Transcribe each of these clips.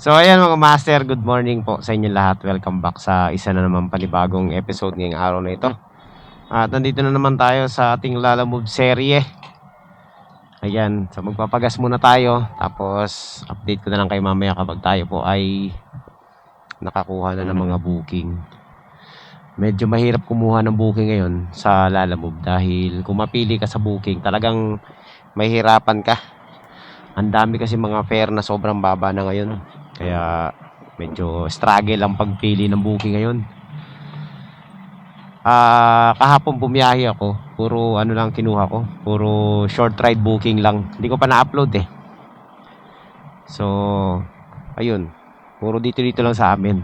so ayan mga master, good morning po sa inyo lahat. Welcome back sa isa na naman panibagong episode ngayong araw na ito. At nandito na naman tayo sa ating Lala Move serye. Ayan, so magpapagas muna tayo. Tapos update ko na lang kayo mamaya kapag tayo po ay nakakuha na ng mga booking. Medyo mahirap kumuha ng booking ngayon sa Lala Move dahil kung mapili ka sa booking, talagang mahirapan ka. Ang dami kasi mga fare na sobrang baba na ngayon. Kaya medyo struggle ang pagpili ng booking ngayon. Ah, kahapon bumiyahe ako. Puro ano lang kinuha ko. Puro short ride booking lang. Hindi ko pa na-upload eh. So, ayun. Puro dito-dito lang sa amin.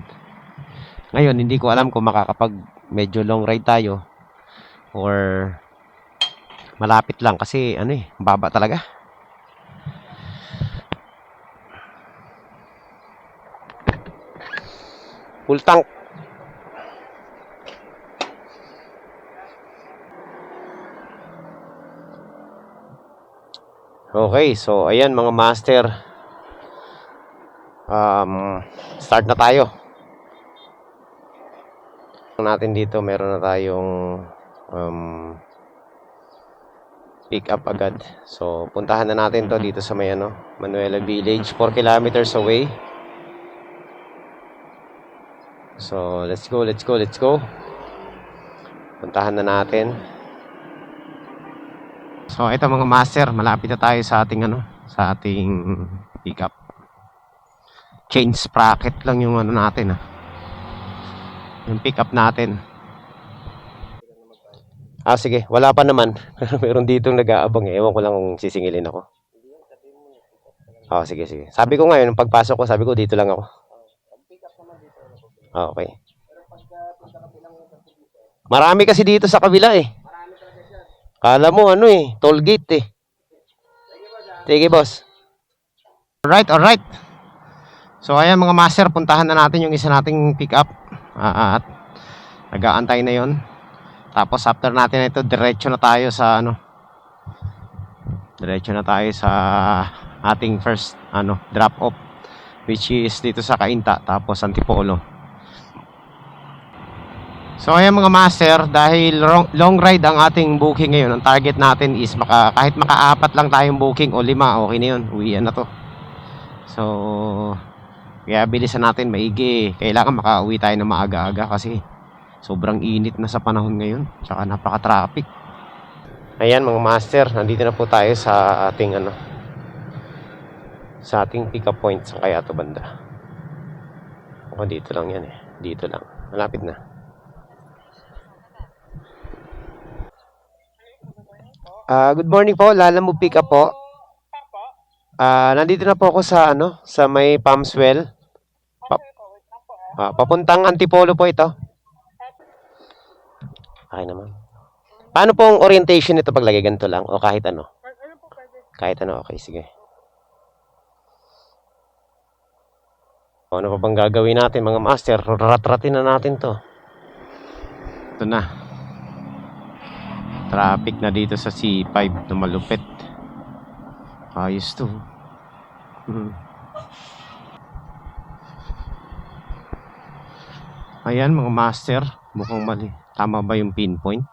Ngayon, hindi ko alam kung makakapag medyo long ride tayo or malapit lang kasi ano eh, baba talaga. Full tank. Okay, so ayan mga master. Um, start na tayo. natin dito, meron na tayong um, pick up agad. So, puntahan na natin to dito sa may ano, Manuela Village, 4 kilometers away. So, let's go, let's go, let's go. Puntahan na natin. So, ito mga master, malapit na tayo sa ating ano, sa ating pickup. Chain sprocket lang yung ano natin ah. Yung pickup natin. Ah, sige. Wala pa naman. Meron dito nag-aabang eh. Ewan ko lang kung sisingilin ako. Oh, sige, sige. Sabi ko ngayon, pagpasok ko, sabi ko dito lang ako. Okay. Marami kasi dito sa kabila eh. Kala mo ano eh, toll gate eh. Sige, boss. Alright, alright. So ayan mga master, puntahan na natin yung isa nating pick up. Ah, at nag-aantay na yon. Tapos after natin ito, diretso na tayo sa ano. Diretso na tayo sa ating first ano, drop off which is dito sa Kainta tapos Antipolo. So ayan mga master, dahil long, ride ang ating booking ngayon, ang target natin is maka, kahit makaapat lang tayong booking o lima, okay na yun, uwian na to. So, kaya bilisan natin maigi. Kailangan makauwi tayo na maaga-aga kasi sobrang init na sa panahon ngayon. Tsaka napaka-traffic. Ayan mga master, nandito na po tayo sa ating ano sa ating pick up point sa kaya to banda. O dito lang yan eh. Dito lang. Malapit na. Ah, good morning po. Lala mo pick up po. Ah, nandito na po ako sa ano, sa may Palmswell. Pa- ah, papuntang Antipolo po ito. Okay naman. Paano pong orientation nito paglagay ganito lang o kahit ano? Kahit ano, okay, sige. O, ano pa bang gagawin natin mga master? Rat-ratin na natin to. Ito na. Traffic na dito sa C5 na malupit. Ayos to. Hmm. Ayan mga master, mukhang mali. Tama ba yung pinpoint?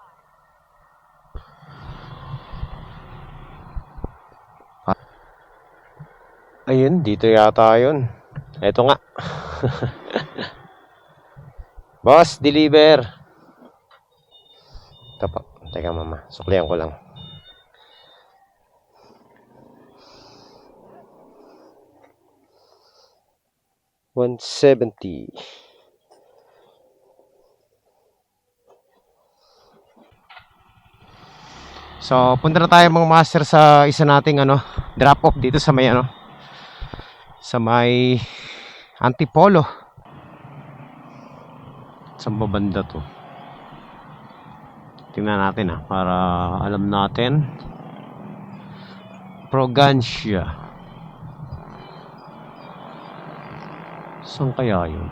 Ayun, dito yata yun. Eto nga. Boss, deliver. Pa. Teka mama, suklihan ko lang. One seventy. So, punta na tayo mga master sa isa nating ano, drop off dito sa may ano, sa may Antipolo. Sa babanda to. Tingnan natin ah, para alam natin. Progancia. Saan kaya yun?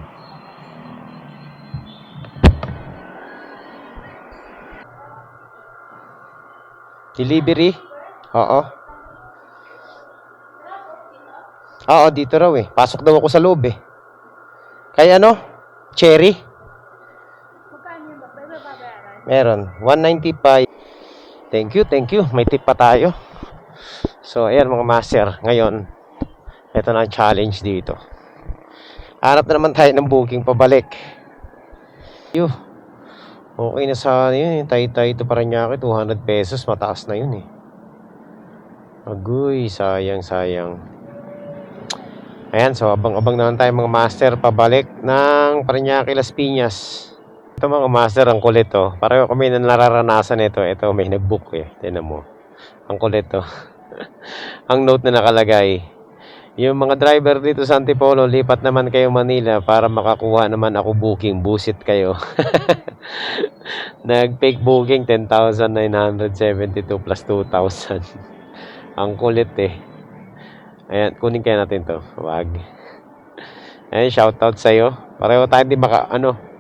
Delivery? Oo. Oo, dito raw eh. Pasok daw ako sa loob eh. Kaya ano? Cherry? Magkano yun ba? May babayaran? Meron. 195. Thank you, thank you. May tip pa tayo. So, ayan mga master. Ngayon, ito na ang challenge dito. Hanap na naman tayo ng booking pabalik. Yo. Okay na sa ano yun. Tay-tay ito pa rin 200 pesos. Mataas na yun eh. Agoy, sayang, sayang. Ayan, so abang-abang naman tayo mga master pabalik ng Paranaque Las Piñas. Ito mga master, ang kulit to. Pareho kami na nararanasan ito. Ito, may nag-book eh. Tinan mo. Ang kulit to. ang note na nakalagay. Yung mga driver dito sa Antipolo, lipat naman kayo Manila para makakuha naman ako booking. Busit kayo. Nag-fake booking, 10,972 plus 2,000. ang kulit eh. Ayan, kunin kaya natin to. Wag. Ayan, shoutout sa'yo. Pareho tayo di maka, ano,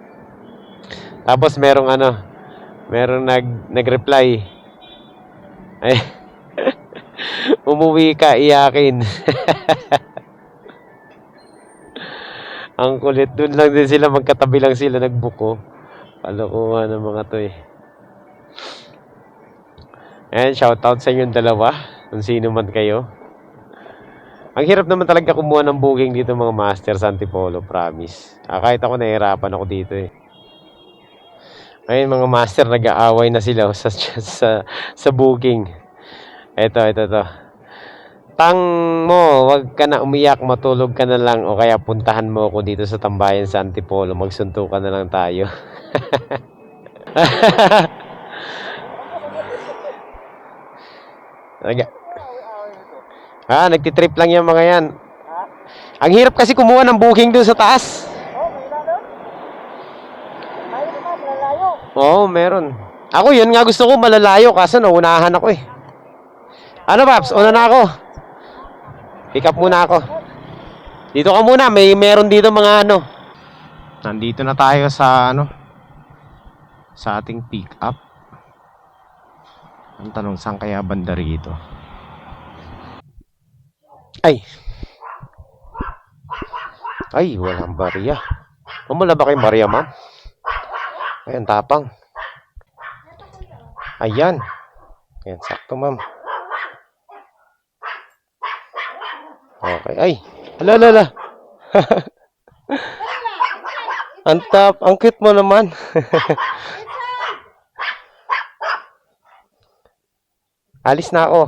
tapos merong ano, merong nag nag-reply. Ay. Umuwi ka iyakin. Ang kulit dun lang din sila magkatabi lang sila nagbuko. Kalokohan ng mga to eh. Ayan, shoutout sa inyong dalawa. Kung sino man kayo. Ang hirap naman talaga kumuha ng booking dito mga master sa Antipolo, promise. Ah, kahit ako nahihirapan ako dito eh. Ayun mga master, nag-aaway na sila sa, sa, sa booking. Ito, ito, ito. Tang mo, wag ka na umiyak, matulog ka na lang o kaya puntahan mo ako dito sa tambayan sa Antipolo. Magsuntukan na lang tayo. Naga. Ah, nagtitrip lang yung mga yan. Ang hirap kasi kumuha ng booking doon sa taas. Oh, may lalo? Ayaw naman, Oo, meron. Ako yun nga gusto ko malalayo kaso naunahan ako eh. Ano Paps, una na ako. Pick up muna ako. Dito ka muna, may meron dito mga ano. Nandito na tayo sa ano sa ating pick up. Ang tanong saan kaya banda rito? Ay. Ay, walang barya. Mamula ba kay Maria, ma'am? Ayan, tapang. Ayan. Ayan, sakto, ma'am. Okay. Ay, ala, ala, ala. ang tap, ang cute mo naman. Alis na ako.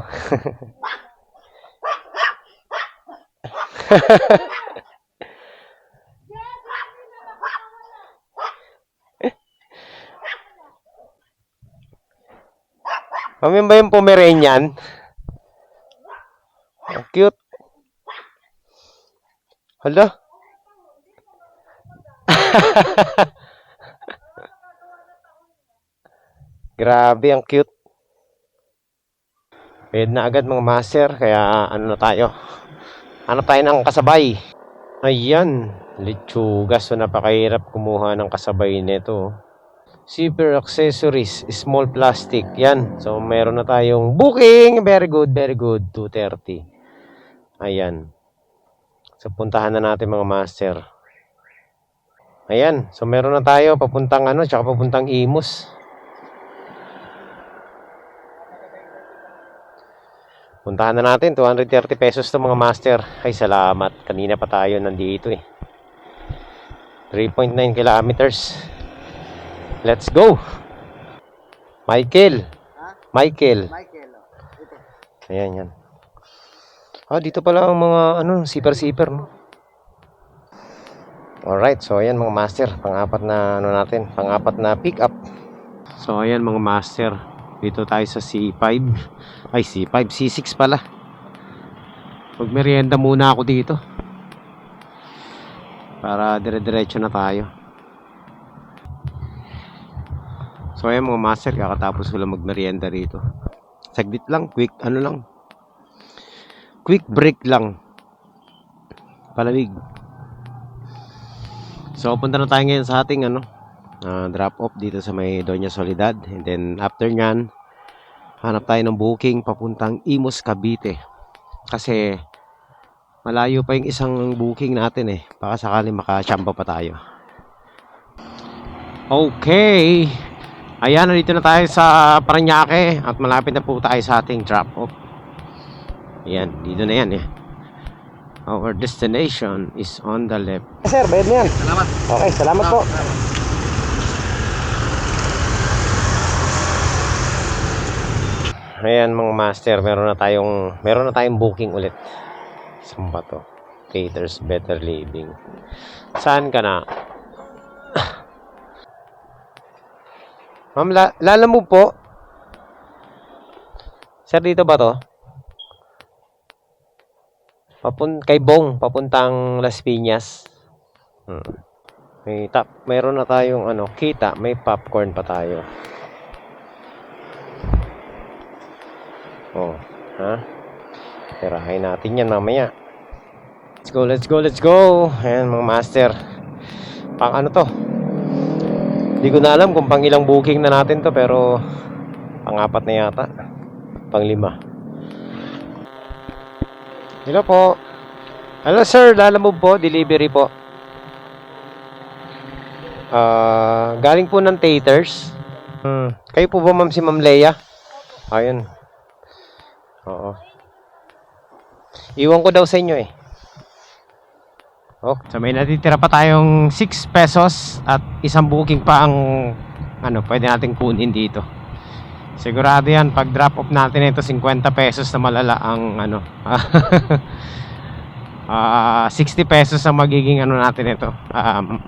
Kami ba yung Pomeranian? Ang cute. Hala. Grabe, ang cute. Pwede na agad mga master, kaya ano na tayo. Ano tayo ng kasabay? Ayan, lechuga. So napakahirap kumuha ng kasabay nito. Zipper accessories, small plastic. Yan. So meron na tayong booking. Very good, very good. 230. Ayan. So puntahan na natin mga master. Ayan. So meron na tayo papuntang ano, tsaka papuntang Imus. Puntahan na natin, 230 pesos to mga master. Ay, salamat. Kanina pa tayo nandito eh. 3.9 kilometers. Let's go! Michael! Michael! Michael, oh. Ayan, yan. Ah, dito pala ang mga, ano, siper-siper, no? Alright, so ayan mga master. Pang-apat na, ano natin, pang-apat na pick up. So ayan mga master. Dito tayo sa C5. Ay, C5. C6 pala. Magmerienda muna ako dito. Para dire-diretso na tayo. So ayan mga master, kakatapos ko lang magmerienda rito. Saglit lang, quick, ano lang. Quick break lang. Palamig. So punta na tayo ngayon sa ating ano, ah, drop off dito sa may Doña Soledad. And then after nyan, hanap tayo ng booking papuntang Imus, Cavite. Kasi Malayo pa yung isang booking natin eh. Baka sakali makachamba pa tayo. Okay. Ayan, nandito na tayo sa Paranaque at malapit na po tayo sa ating drop off. Ayan, dito na yan eh. Our destination is on the left. Sir, bayad na yan. Salamat. Okay, salamat po. Ayan mga master, meron na tayong meron na tayong booking ulit. Saan ba to? Caters Better Living. Saan ka na? Ma'am, la lala mo po? Sir, dito ba to? Papun kay Bong, papuntang Las Piñas. Hmm. May tap, meron na tayong ano, kita, may popcorn pa tayo. Oh, ha? Tirahin natin yan mamaya. Let's go, let's go, let's go. Ayan mga master. Pang ano to? Hindi ko na alam kung pang ilang booking na natin to pero pang apat na yata. Pang lima. Hello po. Hello sir, lalamove po, delivery po. Ah, galing po ng Taters. Hmm. Kayo po ba ma'am si Ma'am Leia? Ayun. Oo. Iwan ko daw sa inyo eh. Oh, so may natitira pa tayong 6 pesos at isang booking pa ang ano, pwede natin kunin dito. Sigurado yan, pag drop off natin ito, 50 pesos na malala ang ano. Ah, 60 pesos ang magiging ano natin ito. Um,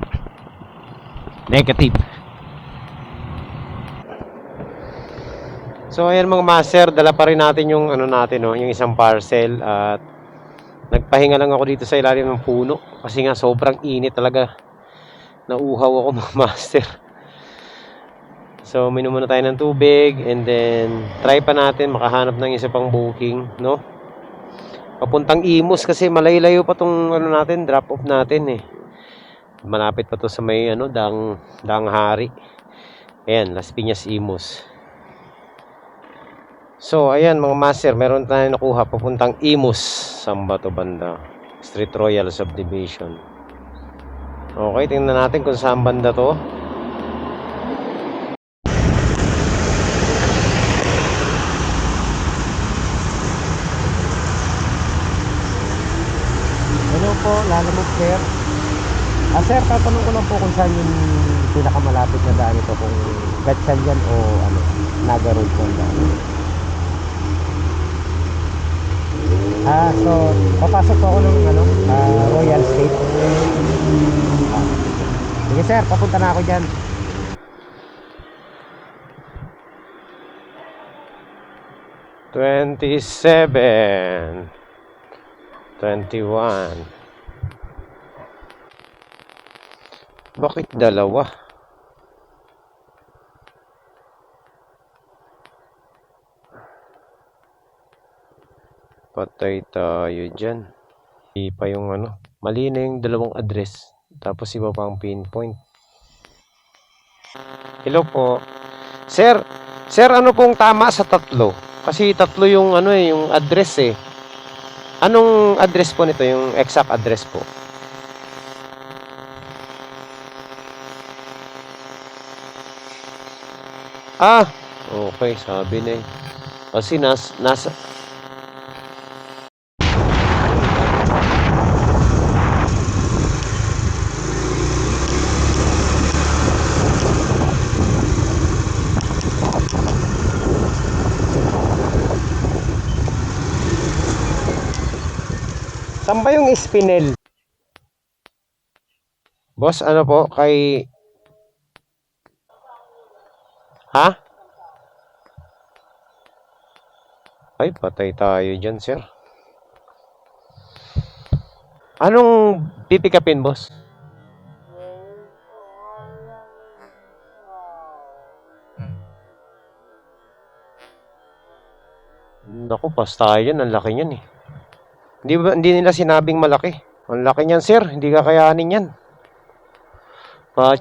negative. So ayan mga master, dala pa rin natin yung ano natin no, yung isang parcel at nagpahinga lang ako dito sa ilalim ng puno kasi nga sobrang init talaga. Nauuhaw ako mga master. So minom muna tayo ng tubig and then try pa natin makahanap ng isa pang booking, no? Papuntang Imus kasi malaylayo pa tong ano natin, drop off natin eh. Malapit pa to sa may ano, dang dang hari. Ayan, Las Piñas Imus. So, ayan mga master, meron tayong nakuha papuntang Imus, Samba to banda. Street Royal Subdivision. Okay, tingnan natin kung saan banda to. Hello po, lalamog sir. Ah sir, tatanong ko lang po kung saan yung pinakamalapit na daan ito, kung Gatsan yan o ano, Naga Road po daan. Ah, so, papasok ako ng ano, ah, Royal State. Ah, sige sir, papunta na ako dyan. Twenty-seven. Twenty-one. Bakit dalawa? Patay tayo dyan. Hindi pa yung ano. Mali na yung dalawang address. Tapos iba pa ang pinpoint. Hello po. Sir, sir ano pong tama sa tatlo? Kasi tatlo yung ano eh, yung address eh. Anong address po nito? Yung exact address po? Ah, okay, sabi na eh. Kasi nas, nasa, Saan ba yung spinel? Boss, ano po? Kay... Ha? Ay, patay tayo dyan, sir. Anong pipikapin, boss? Naku, basta yan. Ang laki niyan eh. Hindi, hindi nila sinabing malaki. Ang laki niyan, sir. Hindi kakayanin yan. Pa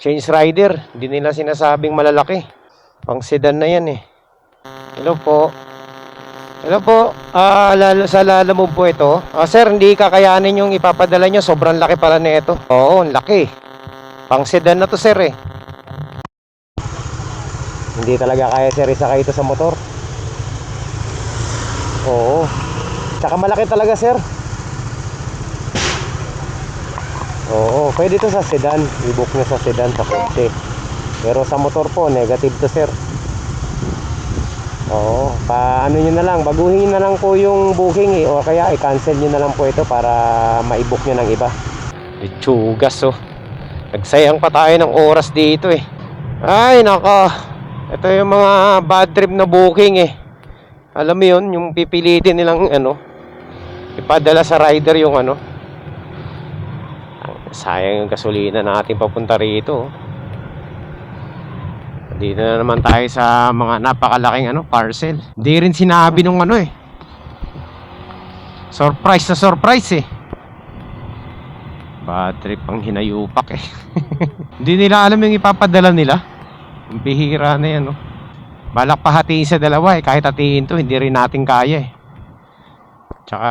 change rider. Hindi nila sinasabing malalaki. Pang sedan na yan eh. Hello po. Hello po, ah lalo sa Lalamove po ito. Ah, sir, hindi kakayanin yung ipapadala nyo. Sobrang laki pala na ito. Oo, ang laki. Pang sedan na to, sir eh. Hindi talaga kaya sir isakay ito sa motor. Oo. Tsaka malaki talaga, sir. Oo, pwede to sa sedan. I-book nyo sa sedan sa kotse. Pero sa motor po, negative to, sir. Oo, pa ano nyo na lang, baguhin nyo na lang po yung booking eh, o kaya i-cancel nyo na lang po ito para ma-book nyo ng iba. Itsugas oh. Nagsayang pa tayo ng oras dito eh. Ay nako, ito yung mga bad trip na booking eh. Alam mo yun, yung pipilitin nilang ano, ipadala sa rider yung ano. Sayang yung gasolina natin papunta rito. Dito na naman tayo sa mga napakalaking ano, parcel. Hindi rin sinabi nung ano eh. Surprise sa surprise eh. Bad trip ang hinayupak eh. Hindi nila alam yung ipapadala nila. Bihira na yan, no? Balak pa hatiin sa dalawa eh. Kahit hatiin to, hindi rin natin kaya eh. Tsaka,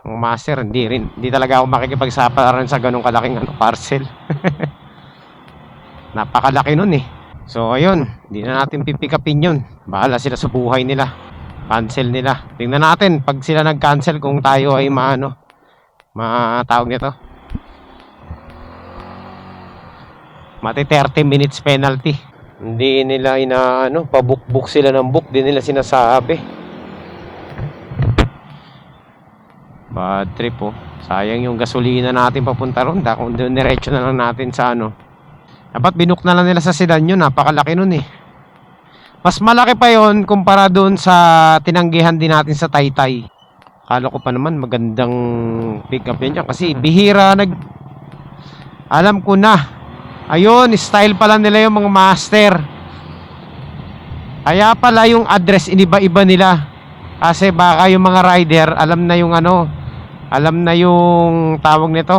ang master, hindi rin. Hindi talaga ako makikipagsapalaran sa ganong kalaking ano, parcel. Napakalaki nun eh. So ayun, hindi na natin pipikapin yun. Bahala sila sa buhay nila. Cancel nila. Tingnan natin pag sila nag-cancel kung tayo ay maano. Matawag nito. Mati 30 minutes penalty. Hindi nila ina ano, pabukbuk sila ng book, di nila sinasabi. Bad trip oh. Sayang yung gasolina natin papunta ron. Da, kung diretso na lang natin sa ano, dapat binook na lang nila sa sedan yun. Napakalaki nun eh. Mas malaki pa yon kumpara doon sa tinanggihan din natin sa Taytay. Akala ko pa naman magandang pick up yan. Kasi bihira nag... Alam ko na. Ayun, style pala nila yung mga master. Kaya pala yung address iniba-iba nila. Kasi baka yung mga rider alam na yung ano, alam na yung tawag nito,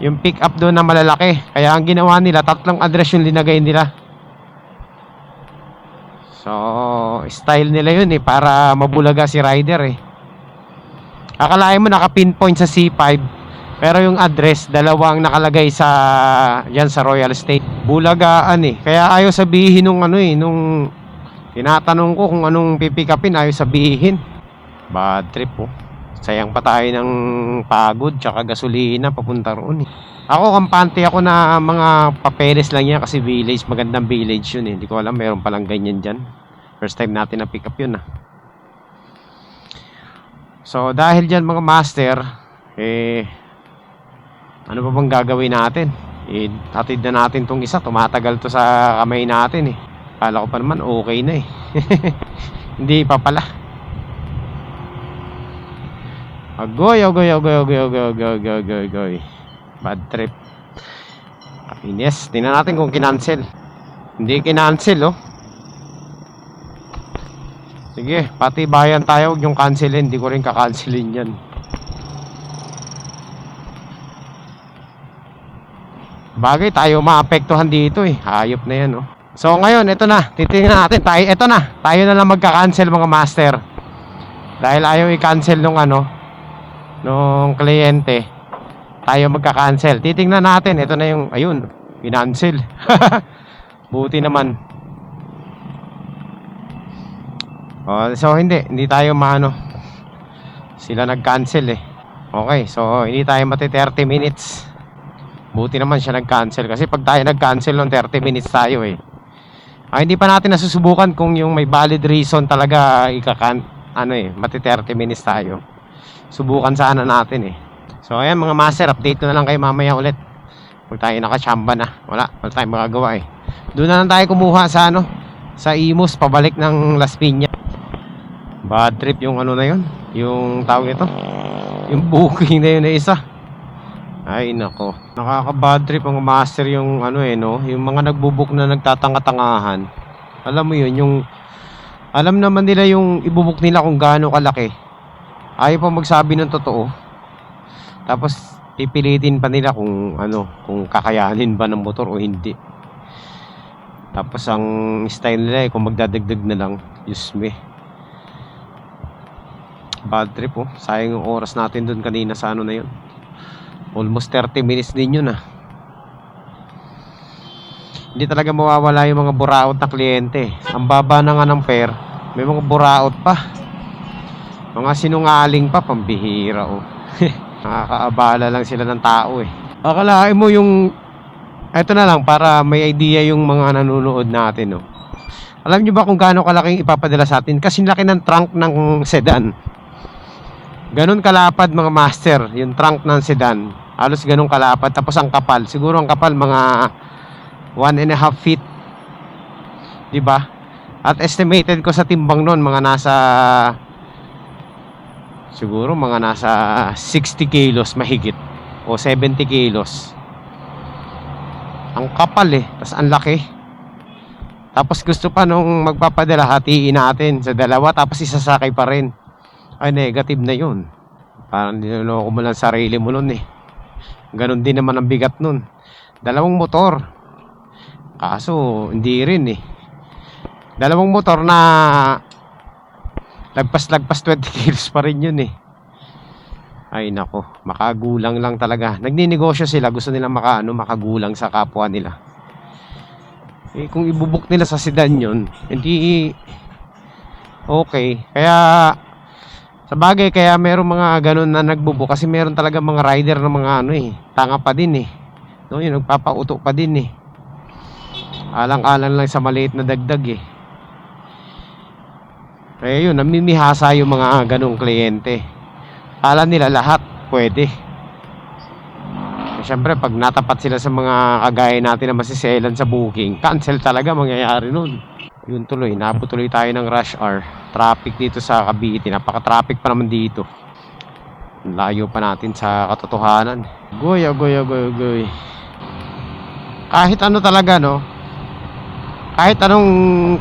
yung pick up doon na malalaki. Kaya ang ginawa nila, tatlong address yung linagay nila. So, style nila yun eh, para mabulaga si rider eh. Akalain mo naka-pinpoint sa C5, pero yung address, dalawang nakalagay sa, yan sa Royal State. Bulagaan eh. Kaya ayaw sabihin nung ano eh, nung tinatanong ko kung anong pipikapin, ayaw sabihin. Bad trip oh. Sayang pa tayo ng pagod tsaka gasolina papunta roon eh. Ako kampante ako na mga papeles lang yan kasi village, magandang village yun eh. Hindi ko alam meron palang ganyan dyan. First time natin na pick up yun ah. So dahil dyan mga master, eh ano pa bang gagawin natin? Eh, hatid na natin tong isa, tumatagal to sa kamay natin eh. Kala ko pa naman okay na eh. Hindi pa pala. Agoy, agoy, agoy, agoy, agoy, agoy, agoy, agoy, agoy. Bad trip. Ines, tingnan natin kung kinancel. Hindi kinancel, oh. Sige, pati bayan tayo, huwag yung cancelin. Hindi ko rin kakancelin yan. Bagay, tayo maapektuhan dito eh. Hayop na yan, oh. So ngayon, ito na. Titingnan natin. Tayo, ito na. Tayo na lang magka-cancel mga master. Dahil ayaw i-cancel nung ano, nung kliyente. Tayo magka-cancel. Titingnan natin. Ito na yung, ayun, kinancel. Buti naman. Oh, so hindi, hindi tayo maano. Sila nag-cancel eh. Okay, so hindi tayo mati 30 minutes. Buti naman siya nag-cancel kasi pag tayo nag-cancel ng 30 minutes tayo eh. Ah, hindi pa natin nasusubukan kung yung may valid reason talaga ikakan ano eh, mati 30 minutes tayo. Subukan sana natin eh. So ayan mga master, update na lang kayo mamaya ulit. Pag tayo nakachamba na. Wala, wala tayong magagawa eh. Doon na lang tayo kumuha sa ano, sa Imus pabalik ng Las Piñas. Bad trip yung ano na yun, yung tawag nito. Yung booking na yun na isa. Ay nako, nakaka-bad trip ang master yung ano eh no, yung mga nagbubook na nagtatanga-tangahan. Alam mo yun, yung alam naman nila yung ibubuk nila kung gaano kalaki. Ayaw pa magsabi ng totoo. Tapos pipilitin pa nila kung ano, kung kakayanin ba ng motor o hindi. Tapos ang style nila eh, kung magdadagdag na lang, Diyos me. Bad trip oh. Sayang yung oras natin dun kanina sa ano na yun. Almost 30 minutes din yun ah. Hindi talaga mawawala yung mga buraot na kliyente. Ang baba na nga ng pair, may mga buraot pa. Mga sinungaling pa, pambihira oh. Nakakaabala lang sila ng tao eh. Akalain mo yung... Ito na lang, para may idea yung mga nanonood natin oh. Alam nyo ba kung gaano kalaking ipapadala sa atin? Kasi laki ng trunk ng sedan. Ganon kalapad mga master, yung trunk ng sedan. Halos ganun kalapad. Tapos ang kapal, siguro ang kapal mga one and a half feet. ba? At estimated ko sa timbang noon mga nasa siguro mga nasa 60 kilos mahigit o 70 kilos. Ang kapal eh, tas ang laki. Tapos gusto pa nung magpapadala, hatiin natin sa dalawa tapos isasakay pa rin. Ay, negative na yun. Parang niloloko mo lang sarili mo nun eh. Ganon din naman ang bigat nun. Dalawang motor. Kaso, hindi rin eh. Dalawang motor na lagpas-lagpas 20 kilos pa rin yun eh. Ay nako, makagulang lang talaga. Nagninegosyo sila, gusto nilang makaano, makagulang sa kapwa nila. Eh, kung ibubuk nila sa sedan yun, hindi okay. Kaya sa bagay, kaya meron mga ganun na nagbubo kasi meron talaga mga rider na mga ano eh, tanga pa din eh. No, yun, nagpapauto pa din eh. Alang-alang lang sa maliit na dagdag eh. Kaya yun, namimihasa yung mga ganong kliyente. Kala nila lahat pwede. Siyempre, pag natapat sila sa mga kagaya natin na masiselan sa booking, cancel talaga mangyayari nun. Yun tuloy, naputuloy tayo ng rush hour. Traffic dito sa Cavite, napaka-traffic pa naman dito. Layo pa natin sa katotohanan. Goy, agoy, agoy, agoy. Kahit ano talaga, no? Kahit anong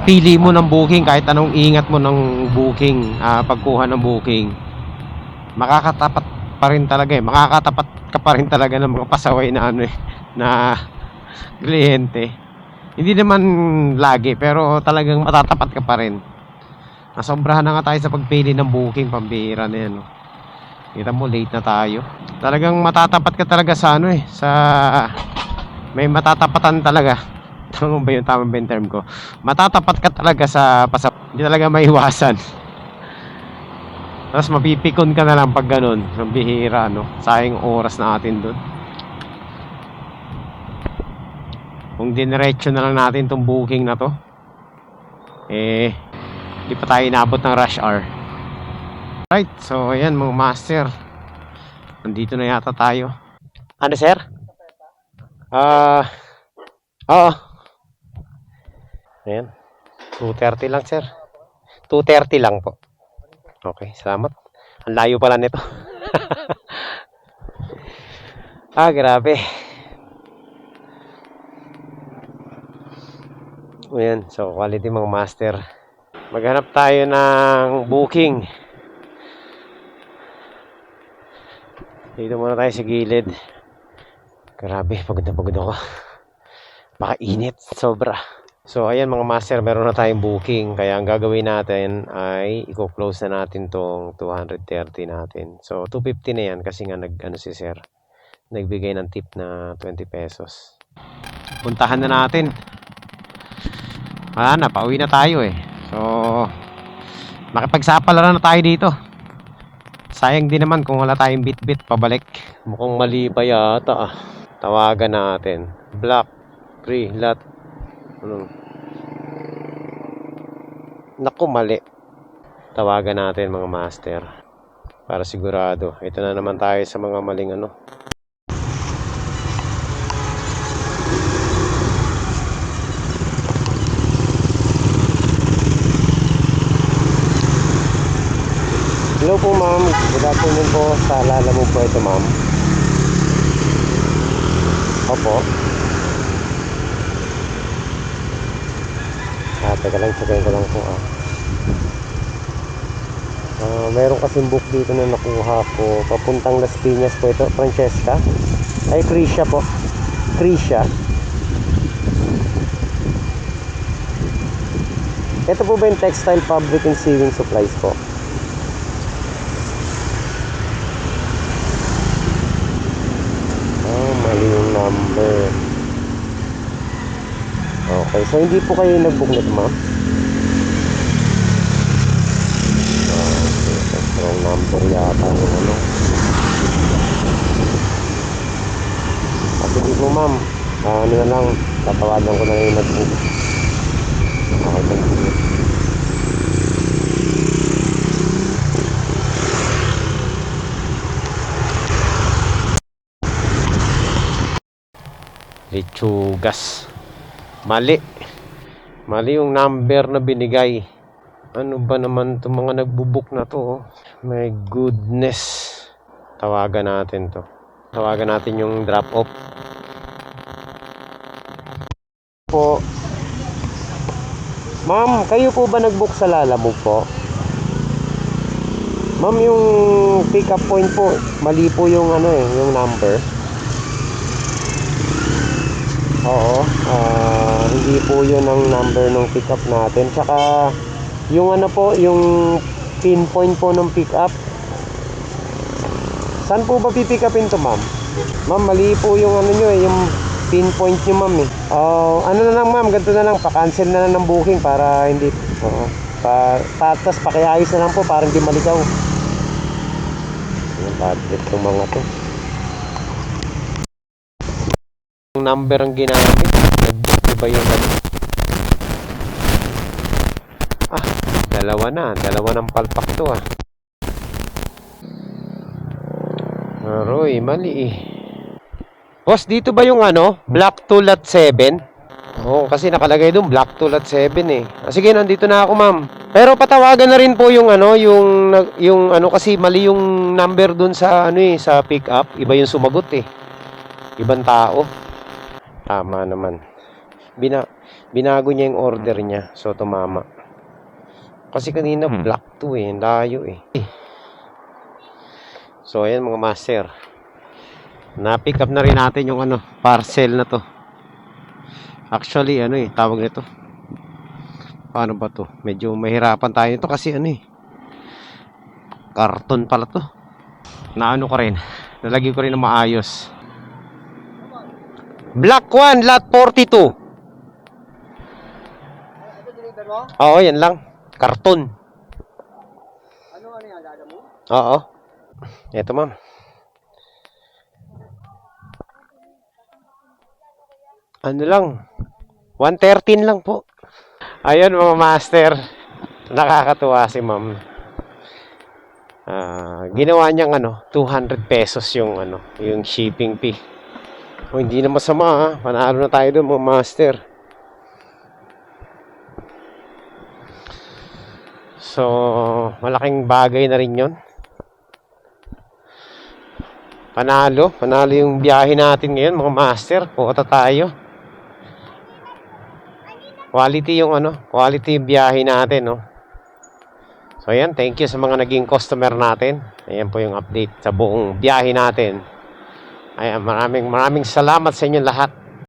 pili mo ng booking, kahit anong ingat mo ng booking, ah, pagkuha ng booking, makakatapat pa rin talaga eh. Makakatapat ka pa rin talaga ng mga pasaway na ano eh, na kliyente. Hindi naman lagi, pero talagang matatapat ka pa rin. Nasobrahan na nga tayo sa pagpili ng booking, pambihira na yan. oh. Kita mo, late na tayo. Talagang matatapat ka talaga sa ano eh, sa... May matatapatan talaga. Tama ba yung tamang ba yung term ko? Matatapat ka talaga sa pasap. Hindi talaga maiwasan. Tapos mapipikon ka na lang pag ganun. Ang bihira, no? Sayang oras natin dun. Kung diniretso na lang natin tong booking na to, eh, di pa tayo inabot ng rush hour. Right, so ayan mga master. Nandito na yata tayo. Ano sir? Ah, oo. Ayan. 2.30 lang sir. 2.30 lang po. Okay, salamat. Ang layo pala nito. ah, grabe. Ayan, so quality mga master. Maghanap tayo ng booking. Dito muna tayo sa gilid. Grabe, pagod na pagod ako. Baka init, sobra. So, ayan mga master, meron na tayong booking. Kaya ang gagawin natin ay i-close na natin tong 230 natin. So, 250 na yan kasi nga nag, ano si sir, nagbigay ng tip na 20 pesos. Puntahan na natin. Wala na, pauwi na tayo eh. So, makipagsapalaran na tayo dito. Sayang din naman kung wala tayong bit-bit pabalik. Mukhang mali pa yata ah. Tawagan natin. Black, free, lot. Ano? Naku, mali. Tawagan natin mga master. Para sigurado. Ito na naman tayo sa mga maling ano. Hello po ma'am. Good afternoon po. Sa mo po ito ma'am. Opo. Teka lang, check ko lang po ah. Ah, mayroon kasing book dito na nakuha ko. Papuntang Las Piñas po ito. Francesca. Ay, Krisha po. Krisha. Ito po ba yung textile fabric and sewing supplies po? number. Okay, so hindi po kayo nito, ma'am? Okay, so number yata yung ano. At po, ma'am. Ah, ano na lang, tatawagan ko na lang yung nag-book. Okay, thank you. Lechugas. Mali. Mali yung number na binigay. Ano ba naman itong mga nagbubuk na to? oh? My goodness. Tawagan natin to. Tawagan natin yung drop off. Po. Ma'am, kayo po ba nag-book sa Lalamove po? Ma'am, yung pick up point po, mali po yung ano eh, yung number. Oo, ah, hindi po yun ang number ng pick up natin. Tsaka, yung ano po, yung pinpoint po ng pick up. Saan po ba pipick upin to, ma'am? Ma'am, mali po yung ano nyo eh, yung pinpoint nyo, ma'am eh. Oh, ano na lang, ma'am, ganito na lang, pa-cancel na lang ng booking para hindi, oo. Pa, pa, tas pakiayos na lang po para hindi maligaw. Yung budget ng mga to. Yung number ang ginamit. Iba yung ano. Ah, dalawa na. Dalawa ng palpak to ah. Aroy, mali eh. Boss, dito ba yung ano? Black 2 lot 7? Oo, kasi nakalagay doon Black 2 lot 7 eh. Ah, sige, nandito na ako, ma'am. Pero patawagan na rin po yung ano, yung yung ano kasi mali yung number doon sa ano eh, sa pick up. Iba yung sumagot eh. Ibang tao. Tama naman. Bina binago niya yung order niya. So tumama. Kasi kanina Hmm. black 2 eh, layo eh. So ayan mga master. Na-pick up na rin natin yung ano, parcel na to. Actually, ano eh, tawag nito. Paano ba to? Medyo mahirapan tayo nito kasi ano eh. Karton pala to. Naano ko rin. Nalagay ko rin na maayos. Black 1, lot 42. Mo? Oo, yan lang. Karton. Ano ano yan, dada mo? Oo. Ito ma'am. Ano lang? 113 lang po. Ayun mga master. Nakakatuwa si ma'am. Ah, ginawa niyang ano, 200 pesos yung ano, yung shipping fee. O hindi na masama ha. Panalo na tayo doon mga master. So, malaking bagay na rin 'yon. Panalo, panalo yung biyahe natin ngayon mga master. Puta tayo. Quality yung ano, quality yung biyahe natin, no. So ayan, thank you sa mga naging customer natin. Ayan po yung update sa buong biyahe natin. Ayan, maraming maraming salamat sa inyo lahat.